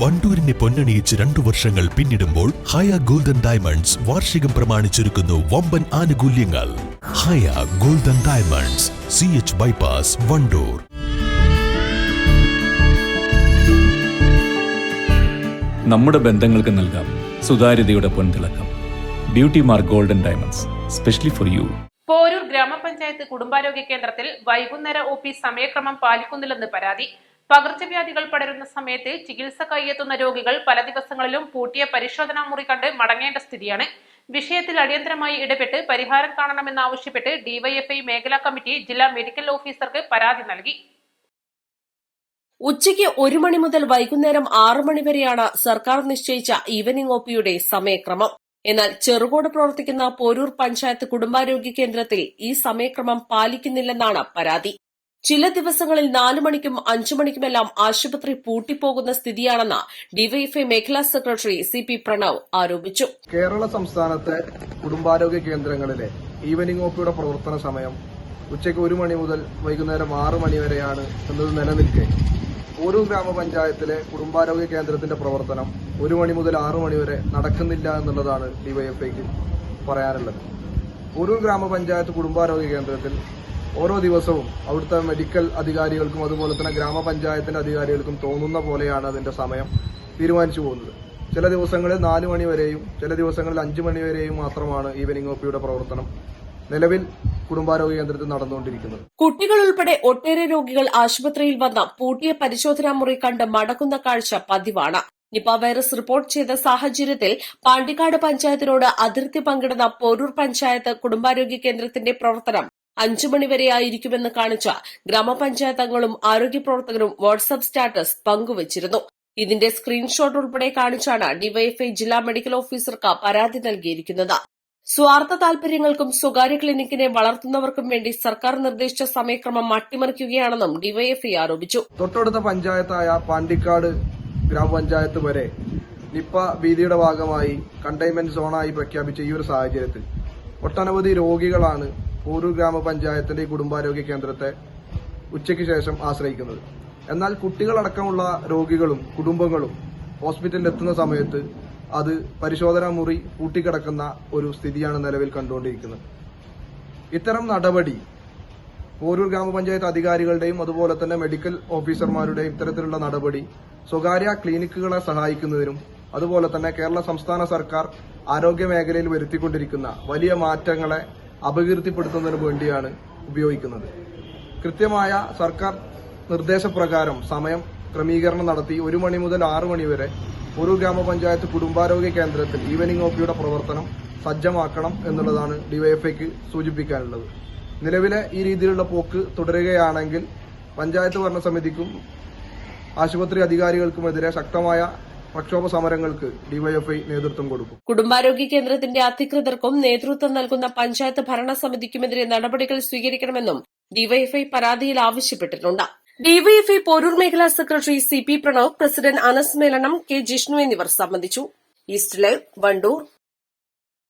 വണ്ടൂരിനെ പൊന്നണിയിച്ച് രണ്ടു വർഷങ്ങൾ പിന്നിടുമ്പോൾ ഹയ ഗോൾഡൻ ഡയമണ്ട്സ് വാർഷികം പ്രമാണിച്ചൊരുക്കുന്നു വമ്പൻ ആനുകൂല്യങ്ങൾ. Haya golden diamonds C H bypass Wandoor. നമ്മുടെ ബന്ധങ്ങൾക്ക് നൽകാം സുതാര്യതയുടെ പൊൻതിളക്കം. Beauty mark golden diamonds specially for you Poroor ഗ്രാമപഞ്ചായത്ത് കുടുംബാരോഗ്യ കേന്ദ്രത്തിൽ വൈകുന്നേര ഒ പി സമയക്രമം പാലിക്കുന്നില്ലെന്ന് പരാതി. പകർച്ചവ്യാധികൾ പടരുന്ന സമയത്ത് ചികിത്സ കൈയെത്തുന്ന രോഗികൾ പല ദിവസങ്ങളിലും പൂട്ടിയ പരിശോധനാ മുറി കണ്ട് മടങ്ങേണ്ട സ്ഥിതിയാണ്. വിഷയത്തിൽ അടിയന്തരമായി ഇടപെട്ട് പരിഹാരം കാണണമെന്നാവശ്യപ്പെട്ട് ഡിവൈഎഫ്ഐ മേഖലാ കമ്മിറ്റി ജില്ലാ മെഡിക്കൽ ഓഫീസർക്ക് പരാതി നൽകി. ഉച്ചയ്ക്ക് ഒരു മണി മുതൽ വൈകുന്നേരം ആറ് മണി വരെയാണ് സർക്കാർ നിശ്ചയിച്ച ഈവനിംഗ് ഒപിയുടെ സമയക്രമം. എന്നാൽ ചെറുകോട് പ്രവർത്തിക്കുന്ന പോരൂർ പഞ്ചായത്ത് കുടുംബാരോഗ്യ കേന്ദ്രത്തിൽ ഈ സമയക്രമം പാലിക്കുന്നില്ലെന്നാണ് പരാതി. ചില ദിവസങ്ങളിൽ നാലു മണിക്കും അഞ്ചു മണിക്കുമെല്ലാം ആശുപത്രി പൂട്ടിപ്പോകുന്ന സ്ഥിതിയാണെന്ന് ഡിവൈഎഫ്ഐ മേഖലാ സെക്രട്ടറി സി പി പ്രണവ് ആരോപിച്ചു. കേരള സംസ്ഥാനത്തെ കുടുംബാരോഗ്യ കേന്ദ്രങ്ങളിലെ ഈവനിംഗ് ഒപിയുടെ പ്രവർത്തന സമയം ഉച്ചയ്ക്ക് ഒരു മണി മുതൽ വൈകുന്നേരം ആറ് മണി വരെയാണ് എന്നത് നിലനിൽക്കെ. ഓരോ ഗ്രാമപഞ്ചായത്തിലെ കുടുംബാരോഗ്യ കേന്ദ്രത്തിന്റെ പ്രവർത്തനം ഒരു മണി മുതൽ ആറ് മണി വരെ നടക്കുന്നില്ല എന്നുള്ളതാണ് ഡിവൈഎഫ്ഐക്ക് പറയാനുള്ളത്. ഒരു ഗ്രാമപഞ്ചായത്ത് കുടുംബാരോഗ്യ കേന്ദ്രത്തിൽ ഓരോ ദിവസവും അവിടുത്തെ മെഡിക്കൽ അധികാരികൾക്കും അതുപോലെ തന്നെ ഗ്രാമപഞ്ചായത്തിന്റെ അധികാരികൾക്കും തോന്നുന്ന പോലെയാണ് അതിന്റെ സമയം തീരുമാനിച്ചു പോകുന്നത്. ചില ദിവസങ്ങളിൽ നാല് മണി വരെയും ചില ദിവസങ്ങളിൽ അഞ്ച് മണി വരെയും മാത്രമാണ് ഈവനിംഗ് പിയുടെ പ്രവർത്തനം നിലവിൽ കുടുംബാരോഗ്യ കേന്ദ്രത്തിൽ നടന്നുകൊണ്ടിരിക്കുന്നത്. കുട്ടികൾ ഉൾപ്പെടെ ഒട്ടേറെ രോഗികൾ ആശുപത്രിയിൽ വന്ന പൂട്ടിയ പരിശോധനാ മുറി കണ്ട് മടക്കുന്ന കാഴ്ച പതിവാണ്. നിപ വൈറസ് റിപ്പോർട്ട് ചെയ്ത സാഹചര്യത്തിൽ പാണ്ടിക്കാട് പഞ്ചായത്തിനോട് അതിർത്തി പങ്കിടുന്ന പോരൂർ പഞ്ചായത്ത് കുടുംബാരോഗ്യ കേന്ദ്രത്തിന്റെ പ്രവർത്തനം അഞ്ചു മണിവരെയായിരിക്കുമെന്ന് കാണിച്ച ഗ്രാമപഞ്ചായത്ത് അംഗങ്ങളും ആരോഗ്യ പ്രവർത്തകരും വാട്സ്ആപ്പ് സ്റ്റാറ്റസ് പങ്കുവച്ചിരുന്നു. ഇതിന്റെ സ്ക്രീൻഷോട്ട് ഉൾപ്പെടെ കാണിച്ചാണ് ഡിവൈഎഫ്ഐ ജില്ലാ മെഡിക്കൽ ഓഫീസർക്ക് പരാതി നൽകിയിരിക്കുന്നത്. സ്വാർത്ഥ താൽപര്യങ്ങൾക്കും സ്വകാര്യ ക്ലിനിക്കിനെ വളർത്തുന്നവർക്കും വേണ്ടി സർക്കാർ നിർദ്ദേശിച്ച സമയക്രമം അട്ടിമറിക്കുകയാണെന്നും ഡിവൈഎഫ്ഐ ആരോപിച്ചു. തൊട്ടടുത്ത പഞ്ചായത്തായ പാണ്ടിക്കാട് ഗ്രാമപഞ്ചായത്ത് വരെ നിപ്പ ഭീതിയുടെ ഭാഗമായി കണ്ടെയ്ൻമെന്റ് സോണായി പ്രഖ്യാപിച്ച ഈ ഒരു സാഹചര്യത്തിൽ ഒട്ടനവധി രോഗികളാണ് പോരൂർ ഗ്രാമപഞ്ചായത്തിന്റെ ഈ കുടുംബാരോഗ്യ കേന്ദ്രത്തെ ഉച്ചയ്ക്ക് ശേഷം ആശ്രയിക്കുന്നത്. എന്നാൽ കുട്ടികളടക്കമുള്ള രോഗികളും കുടുംബങ്ങളും ഹോസ്പിറ്റലിൽ എത്തുന്ന സമയത്ത് അത് പരിശോധനാ മുറി പൂട്ടിക്കിടക്കുന്ന ഒരു സ്ഥിതിയാണ് നിലവിൽ കണ്ടുകൊണ്ടിരിക്കുന്നത്. ഇത്തരം നടപടി ഓരോ ഗ്രാമപഞ്ചായത്ത് അധികാരികളുടെയും അതുപോലെ തന്നെ മെഡിക്കൽ ഓഫീസർമാരുടെയും ഇത്തരത്തിലുള്ള നടപടി സ്വകാര്യ ക്ലിനിക്കുകളെ സഹായിക്കുന്നതിനും അതുപോലെ തന്നെ കേരള സംസ്ഥാന സർക്കാർ ആരോഗ്യ മേഖലയിൽ വരുത്തിക്കൊണ്ടിരിക്കുന്ന വലിയ മാറ്റങ്ങളെ അപകീർത്തിപ്പെടുത്തുന്നതിന് വേണ്ടിയാണ് ഉപയോഗിക്കുന്നത്. കൃത്യമായ സർക്കാർ നിർദ്ദേശപ്രകാരം സമയം ക്രമീകരണം നടത്തി ഒരു മണി മുതൽ ആറു മണി വരെ ഒരു ഗ്രാമപഞ്ചായത്ത് കുടുംബാരോഗ്യ കേന്ദ്രത്തിൽ ഈവനിംഗ് ഒപിയുടെ പ്രവർത്തനം സജ്ജമാക്കണം എന്നുള്ളതാണ് ഡിവൈഎഫ്ഐക്ക് സൂചിപ്പിക്കാനുള്ളത്. നിലവിലെ ഈ രീതിയിലുള്ള പോക്ക് തുടരുകയാണെങ്കിൽ പഞ്ചായത്ത് ഭരണസമിതിക്കും ആശുപത്രി അധികാരികൾക്കുമെതിരെ ശക്തമായ പ്രക്ഷോഭ സമരങ്ങൾക്ക് ഡിവൈഎഫ്ഐ നേതൃത്വം കൊടുക്കും. കുടുംബാരോഗ്യ കേന്ദ്രത്തിന്റെ അധികൃതർക്കും നേതൃത്വം നൽകുന്ന പഞ്ചായത്ത് ഭരണസമിതിക്കുമെതിരെ നടപടികൾ സ്വീകരിക്കണമെന്നും ഡിവൈഎഫ്ഐ പരാതിയിൽ ആവശ്യപ്പെട്ടിട്ടുണ്ട്. ഡിവൈഎഫ്ഐ പോരൂർ മേഖലാ secretary C P Pranav president Anas മേലണം K Jishnu എന്നിവർ സംബന്ധിച്ചു. East Live Wandoor.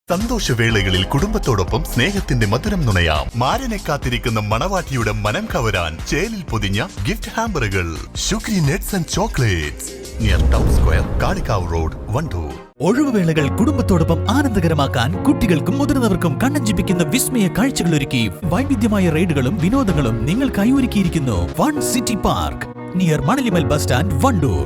സന്തോഷവേളകളിൽ കുടുംബത്തോടൊപ്പം സ്നേഹത്തിന്റെ മധുരം നുണയാം. മാരനെ കാത്തിരിക്കുന്ന മണവാട്ടിയുടെ മനം കവരാൻ ചേലിൽ പൊതിഞ്ഞ gift ഹാമ്പറുകൾ sugary nuts and chocolates near town square Kalikavu road Wandoor ഒഴിവുവേളകൾ കുടുംബത്തോടൊപ്പം ആനന്ദകരമാക്കാൻ കുട്ടികൾക്കും മുതിർന്നവർക്കും കണ്ണഞ്ചിപ്പിക്കുന്ന വിസ്മയ കാഴ്ചകൾ ഒരുക്കി വൈവിധ്യമായ റൈഡുകളും വിനോദങ്ങളും നിങ്ങൾക്കായി ഒരുക്കിയിരിക്കുന്നു one city park. Near Manalimal bus stand Wandoor